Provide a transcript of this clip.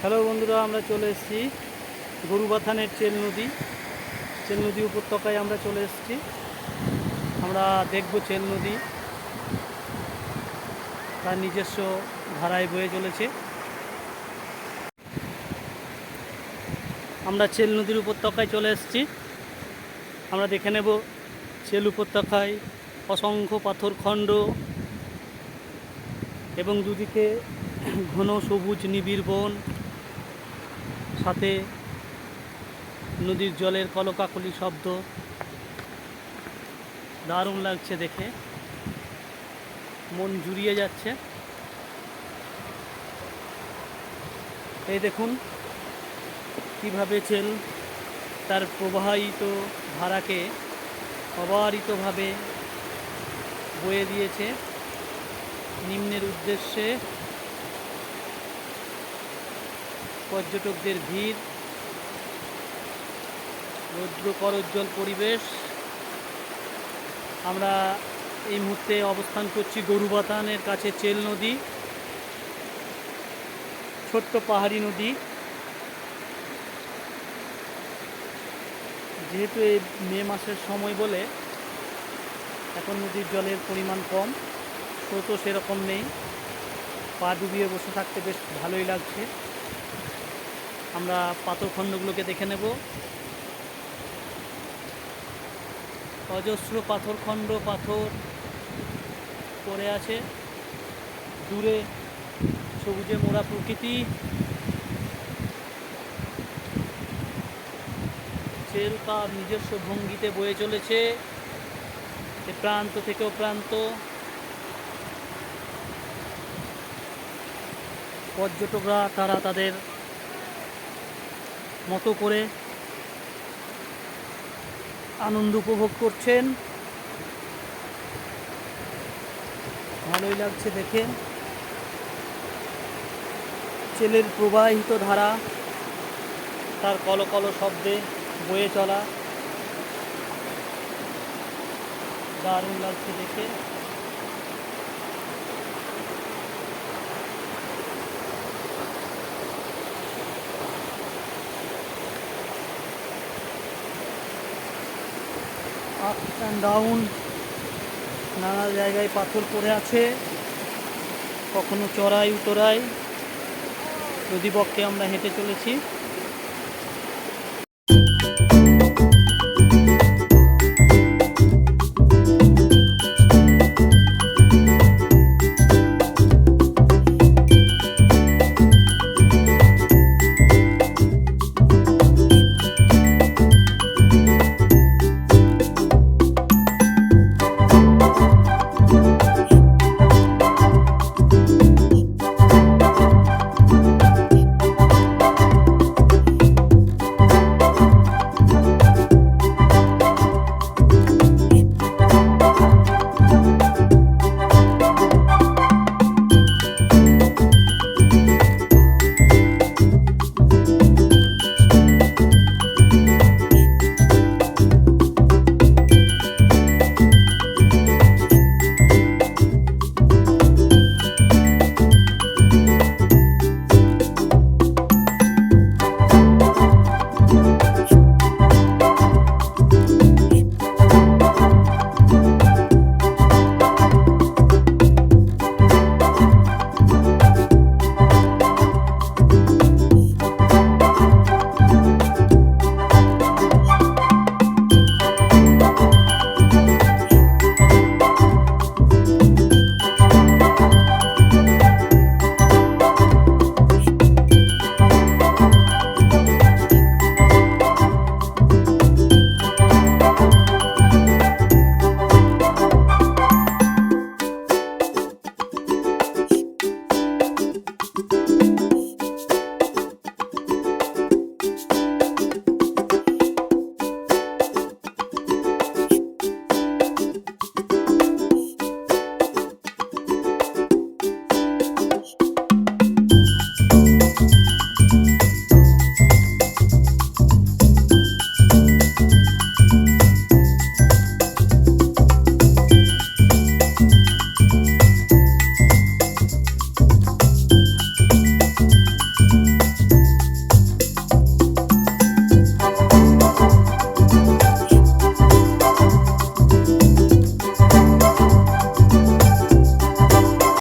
Hello বন্ধুরা, আমরা চলে এসেছি গরুবাথানের চেল নদী। চেল নদী উপত্যকায় আমরা চলে এসেছি। আমরা দেখব চেল নদী। তার নিজস্ব ধারায় বয়ে চলেছে। আমরা চেল নদীর উপত্যকায় চলে এসেছি। আমরা দেখে নেব চেল উপত্যকায় অসংখ্য পাথর খণ্ড এবং দুদিকে ঘন সবুজ নিবিড় বন। সাথে নদীর জলের কলকাকলি শব্দ। দারুণ লাগছে দেখে। মন জুড়িয়ে যাচ্ছে। এই দেখুন, কীভাবে চেল তার প্রবাহিত ধারাকে অবারিতভাবে বয়ে দিয়েছে। নিম্নের উদ্দেশ্যে পর্যটকদের ভিড় রৌদ্র করজ্জ্বল পরিবেশ। আমরা এই মুহূর্তে অবস্থান করছি গরুবাতানের কাছে চেল নদী, ছোট্ট পাহাড়ি নদী। যেহেতু এই মে মাসের সময় বলে, এখন নদীর জলের পরিমাণ কম, স্রোতও সেরকম নেই। পা ডুবিয়ে বসে থাকতে বেশ ভালোই লাগছে। আমরা পাথরখণ্ডগুলোকে দেখে নেব। অজস্র পাথরখণ্ড পাথর পড়ে আছে। দূরে সবুজে মোড়া প্রকৃতি। তার নিজস্ব ভঙ্গিতে বয়ে চলেছে। প্রান্ত থেকে প্রান্ত। পর্যটকরা, তারা তাদের মতো করে আনন্দ উপভোগ করছেন। ভালোই লাগছে দেখে। চেলের প্রবাহিত ধারা, তার কলকল শব্দে বয়ে চলা। দারুণ লাগছে দেখে। আপ অ্যান্ড ডাউন নানা জায়গায় পাথর পড়ে আছে, কখনো চড়াই, উতরাই নদীপক্ষে আমরা হেঁটে চলেছি।